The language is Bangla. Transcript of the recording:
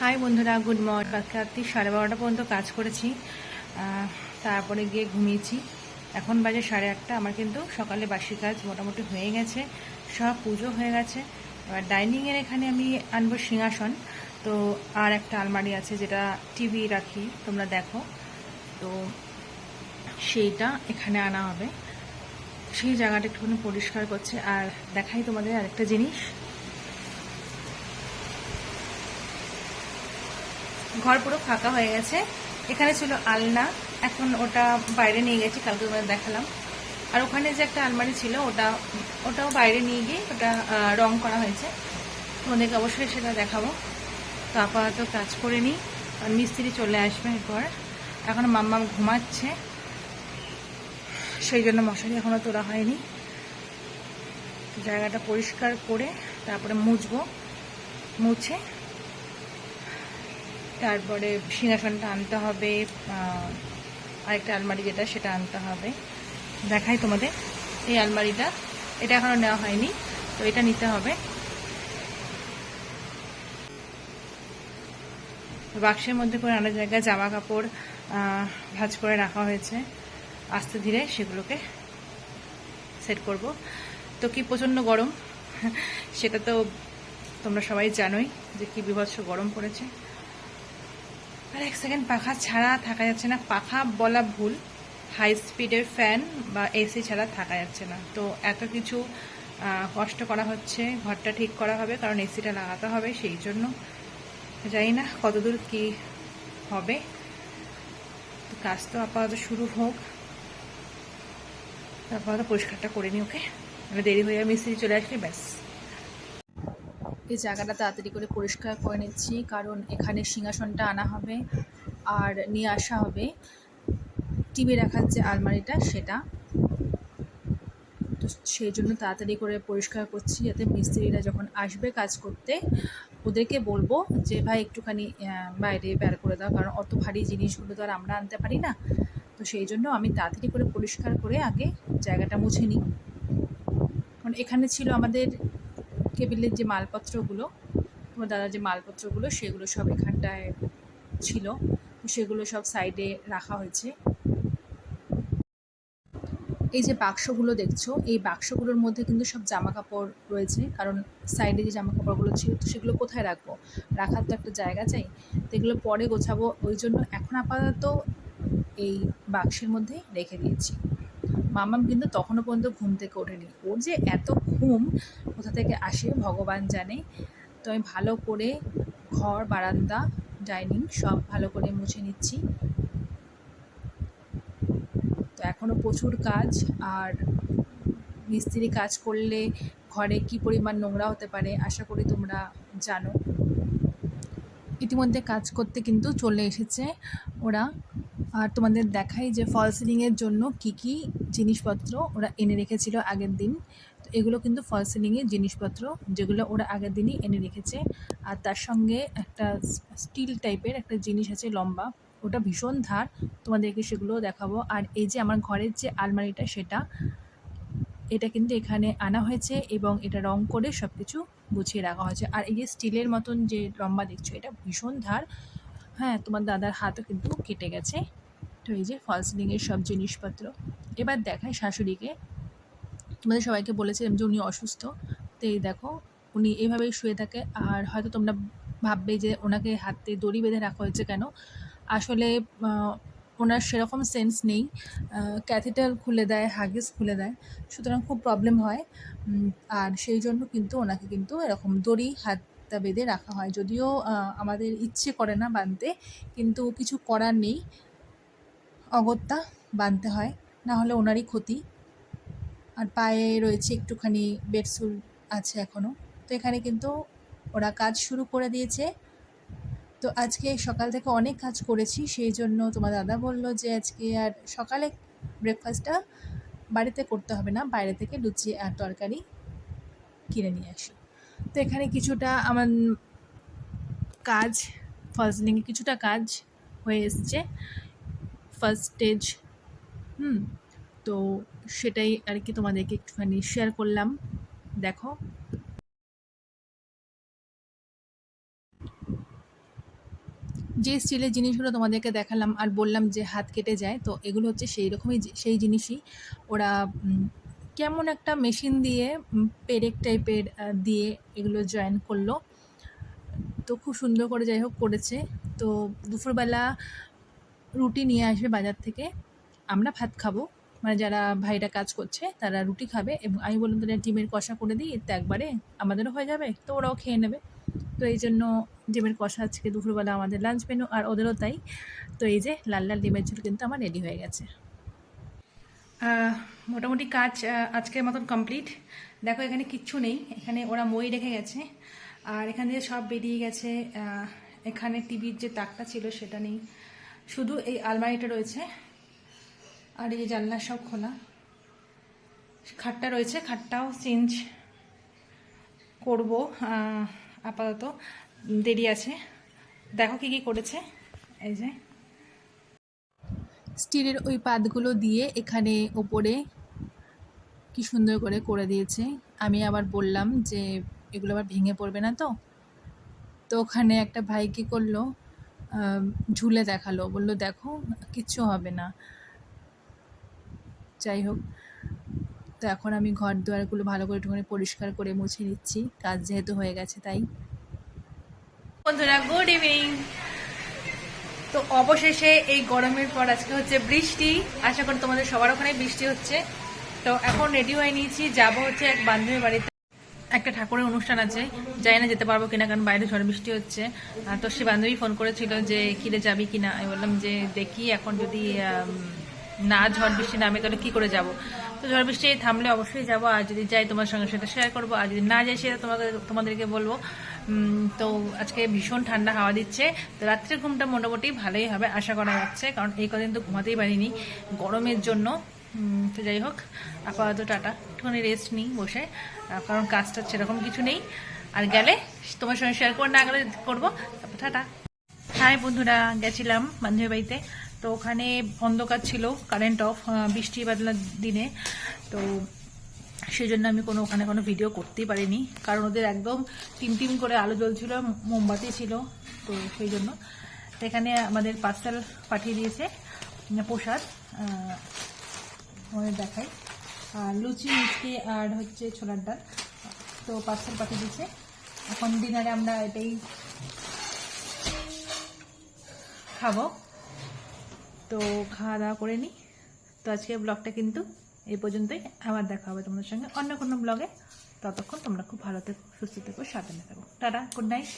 হাই বন্ধুরা, গুড মর্নিং। কালকে রাত্রি সাড়ে বারোটা পর্যন্ত কাজ করেছি। তারপরে গিয়ে ঘুমিয়েছি। এখন বাজে সাড়ে আটটা। আমার কিন্তু সকালে বাসি কাজ মোটামুটি হয়ে গেছে। সব পুজো হয়ে গেছে। এবার ডাইনিংয়ের এখানে আমি আনব সিংহাসন। তো আর একটা আলমারি আছে যেটা টিভি রাখি, তোমরা দেখো। তো সেইটা এখানে আনা হবে। সেই জায়গাটা একটুখানি পরিষ্কার করছে। আর দেখাই তোমাদের আরেকটা জিনিস। ঘর পুরো ফাঁকা হয়ে গেছে। এখানে ছিল আলনা। এখন ওটা বাইরে নিয়ে গেছি, কালকে তোমাদের দেখালাম। আর ওখানে যে একটা আলমারি ছিল, ওটা, ওটাও বাইরে নিয়ে গিয়ে ওটা রং করা হয়েছে। তোমাদেরকে অবশ্যই সেটা দেখাবো। তো আপাতত কাজ করে নিই। আর মিস্ত্রি চলে আসবে এরপর। এখন মাম্মা ঘুমাচ্ছে। সেই জন্য মশারি এখনও তোলা হয়নি। জায়গাটা পরিষ্কার করে তারপরে মুছবো। মুছে তারপরে সিংহাসনটা আনতে হবে আরেকটা আলমারি যেটা সেটা আনতে হবে। দেখাই তোমাদের এই আলমারিটা। এটা এখনও নেওয়া হয়নি, তো এটা নিতে হবে। বাক্সের মধ্যে করে নানা জায়গায় জামা কাপড় ভাঁজ করে রাখা হয়েছে। আস্তে ধীরে সেগুলোকে সেট করব। তো কি প্রচণ্ড গরম, সেটা তো তোমরা সবাই জানোই যে কি বিভৎস গরম পড়েছে। আর এক সেকেন্ড পাখা ছাড়া থাকা যাচ্ছে না। পাখা বলা ভুল। হাই স্পিডের ফ্যান বা এসি ছাড়া থাকা যাচ্ছে না। তো এত কিছু কষ্ট করা হচ্ছে, ঘরটা ঠিক করা হবে, কারণ এসিটা লাগাতে হবে, সেই জন্য জানি না কতদূর কি হবে। তো কাজ তো আপাতত শুরু হোক। আপাতত পরিষ্কারটা করে নিই ওকে? দেরি হয়ে মিস্ত্রি চলে আসলে, ব্যাস। এই জায়গাটা তাড়াতাড়ি করে পরিষ্কার করে নিচ্ছি, কারণ এখানে সিংহাসনটা আনা হবে আর নিয়ে আসা হবে। টিভি রাখার যে আলমারিটা, সেটা। তো সেই জন্য তাড়াতাড়ি করে পরিষ্কার করছি, যাতে মিস্ত্রিরা যখন আসবে কাজ করতে, ওদেরকে বলব যে, ভাই, একটুখানি বাইরে বের করে দাও, কারণ অত ভারী জিনিসগুলো তো আর আমরা আনতে পারি না। তো সেই জন্য আমি তাড়াতাড়ি করে পরিষ্কার করে আগে জায়গাটা মুছে নিই। কারণ এখানে ছিল আমাদের কেবিলের যে মালপত্রগুলো, তোমার দাদার যে মালপত্রগুলো, সেগুলো সব এখানটায় ছিল। সেগুলো সব সাইডে রাখা হয়েছে। এই যে বাক্সগুলো দেখছ, এই বাক্সগুলোর মধ্যে কিন্তু সব জামা কাপড় রয়েছে। কারণ সাইডে যে জামা কাপড়গুলো ছিল, তো সেগুলো কোথায় রাখব? রাখার তো একটা জায়গা চাই। তো এগুলো পরে গোছাবো। ওই জন্য এখন আপাতত এই বাক্সের মধ্যে রেখে দিয়েছি। মামাম কিন্তু তখনও পর্যন্ত ঘুম থেকে ওঠেনি। ওর যে এত ঘুম, কোথা থেকে আসে ভগবান জানে। তো আমি ভালো করে ঘর, বারান্দা, ডাইনিং সব ভালো করে মুছে নিচ্ছি। তো এখনও প্রচুর কাজ, আর মিস্ত্রি কাজ করলে ঘরে কি পরিমাণ নোংরা হতে পারে আশা করি তোমরা জানো। ইতিমধ্যে কাজ করতে কিন্তু চলে এসেছে ওরা। আর তোমাদের দেখাই যে ফল সিলিংয়ের জন্য কি কি জিনিসপত্র ওরা এনে রেখেছিল আগের দিন। এগুলো কিন্তু ফল সিলিংয়ের জিনিসপত্র যেগুলো ওরা আগের দিনই এনে রেখেছে। আর তার সঙ্গে একটা স্টিল টাইপের একটা জিনিস আছে লম্বা, ওটা ভীষণ ধার। তোমাদেরকে সেগুলোও দেখাবো। আর এই যে আমার ঘরের যে আলমারিটা, সেটা, এটা কিন্তু এখানে আনা হয়েছে এবং এটা রং করে সব কিছু গুছিয়ে রাখা হয়েছে। আর এই যে স্টিলের মতন যে লম্বা দেখছ, এটা ভীষণ ধার। হ্যাঁ তোমার দাদার হাতও কিন্তু কেটে গেছে। তো এই যে ফল সিলিংয়ের সব জিনিসপত্র। এবার দেখায় শাশুড়িকে। তোমাদের সবাইকে বলেছিলাম যে উনি অসুস্থ। তো এই দেখো, উনি এভাবেই শুয়ে থাকে। আর হয়তো তোমরা ভাববে যে ওনাকে হাতে দড়ি বেঁধে রাখা হয়েছে কেন? আসলে ওনার সেরকম সেন্স নেই। ক্যাথিটার খুলে দেয়, হাগিস খুলে দেয়। সুতরাং খুব প্রবলেম হয়। আর সেই জন্য কিন্তু ওনাকে কিন্তু এরকম দড়ি হাতটা বেঁধে রাখা হয়। যদিও আমাদের ইচ্ছে করে না বাঁধতে, কিন্তু কিছু করার নেই। অগত্যা বাঁধতে হয়, না হলে ওনারই ক্ষতি। আর পায়ে রয়েছে একটুখানি বেডসুল আছে এখনও তো এখানে কিন্তু ওরা কাজ শুরু করে দিয়েছে। তো আজকে সকাল থেকে অনেক কাজ করেছি, সেই জন্য তোমার দাদা বলল যে আজকে আর সকালে ব্রেকফাস্টটা বাড়িতে করতে হবে না, বাইরে থেকে লুচি আর তরকারি কিনে নিয়ে আসি। তো এখানে কিছুটা আমার কাজ ফার্স্টলিংয়ে কিছুটা কাজ হয়ে এসছে। ফার্স্ট স্টেজ হুম, তো সেটাই আর কি তোমাদেরকে একটুখানি শেয়ার করলাম। দেখো। যে স্টিলের জিনিসগুলো তোমাদেরকে দেখালাম আর বললাম যে হাত কেটে যায়, তো এগুলো হচ্ছে সেই রকমই সেই জিনিসই। ওরা কেমন একটা মেশিন দিয়ে পেরেক টাইপের দিয়ে এগুলো জয়েন করল। তো খুব সুন্দর করে যাই হোক করেছে। তো দুপুরবেলা রুটি নিয়ে আসবে বাজার থেকে। আমরা ভাত খাব। মানে যারা ভাইরা কাজ করছে, তারা রুটি খাবে এবং আমি বললাম তাদের ডিমের কষা করে দিই, এতে একবারে আমাদেরও হয়ে যাবে, তো ওরাও খেয়ে নেবে। তো এই জন্য ডিমের কষা আজকে দুপুরবেলা আমাদের লাঞ্চ মেনু আর ওদেরও তাই। তো এই যে লাল লাল ডিমের ঝোল কিন্তু আমার রেডি হয়ে গেছে। মোটামুটি কাজ আজকের মতন কমপ্লিট দেখো, এখানে কিচ্ছু নেই। এখানে ওরা মই রেখে গেছে। আর এখান দিয়ে সব বেরিয়ে গেছে। এখানে টিভির যে তাকটা ছিল সেটা নেই। শুধু এই আলমারিটা রয়েছে। আর এই জানলা সব খোলা। খাটটা রয়েছে। খাটটাও চেঞ্জ করব আপাতত। দেরি আছে। দেখো কি কি করেছে। এই যে। স্টিলের ওই পাতগুলো দিয়ে এখানে ওপরে কি সুন্দর করে করে দিয়েছে। আমি আবার বললাম যে, এগুলো আবার ভেঙে পড়বে না তো? তো ওখানে একটা ভাই কী করল ঝুলে দেখাল, বলল, দেখো, কিচ্ছু হবে না। যাই হোক, তো এখন আমি ঘর দুয়ারগুলো ভালো করে একটুখানি পরিষ্কার করে মুছে নিচ্ছি। কাজ যেহেতু হয়ে গেছে, তাই। বন্ধুরা গুড ইভিনিং তো অবশেষে এই গরমের পর আজকে হচ্ছে বৃষ্টি। আশা করি তোমাদের সবার ওখানে বৃষ্টি হচ্ছে। তো এখন রেডি হয়ে নিয়েছি, যাব হচ্ছে এক বান্ধবীর বাড়িতে। একটা ঠাকুরের অনুষ্ঠান আছে যাই না যেতে পারব কিনা, কারণ বাইরে ঝড় বৃষ্টি হচ্ছে। তো সে বান্ধবী ফোন করেছিল যে, কিরে যাবি কিনা? আমি বললাম যে, দেখি, এখন যদি না ঝড় বৃষ্টি নামে, তাহলে কি করে যাব? তো ঝড় বৃষ্টি থামলে অবশ্যই যাব। আর যদি যাই তোমার সঙ্গে সেটা শেয়ার করব। আর যদি না যাই সেটা তোমাকে, তোমাদেরকে বলব। তো আজকে ভীষণ ঠান্ডা হাওয়া দিচ্ছে। তো রাত্রের ঘুমটা মোটামুটি ভালোই হবে আশা করা যাচ্ছে। কারণ এই কদিন তো ঘুমাতেই পারিনি গরমের জন্য। তো যাই হোক, আপাতত টাটা। একটুখানি রেস্ট নিই বসে। কারণ কাজটা সেরকম কিছু নেই। আর গেলে তোমার সঙ্গে শেয়ার করে না গেলে করব। টাটা। হাই বন্ধুরা, গেছিলাম বান্ধবীর বাড়িতে। তো ওখানে অন্ধকার ছিল কারেন্ট অফ বৃষ্টি বাদলার দিনে। তো সেই জন্য আমি কোনো, ওখানে কোনো ভিডিও করতেই পারিনি। কারণ ওদের একদম টিম টিম করে আলো জ্বলছিল, মোমবাতি ছিল, তো সেই জন্য এখানে আমাদের পার্সেল পাঠিয়ে দিয়েছে প্রসাদ আমাদের দেখাই। আর লুচি, মিষ্টি আর হচ্ছে ছোলার ডাল, তো পার্সেল পাঠিয়ে দিয়েছে। এখন ডিনারে আমরা এটাই খাব। তো খাওয়া দাওয়া করে নিই তো আজকে ব্লগটা কিন্তু এই পর্যন্তই। আবার দেখা হবে তোমাদের সঙ্গে অন্য কোনো ব্লগে। ততক্ষণ তোমরা খুব ভালো থেকো, সুস্থ থেকো, সাবধানে থাকো। Tata good night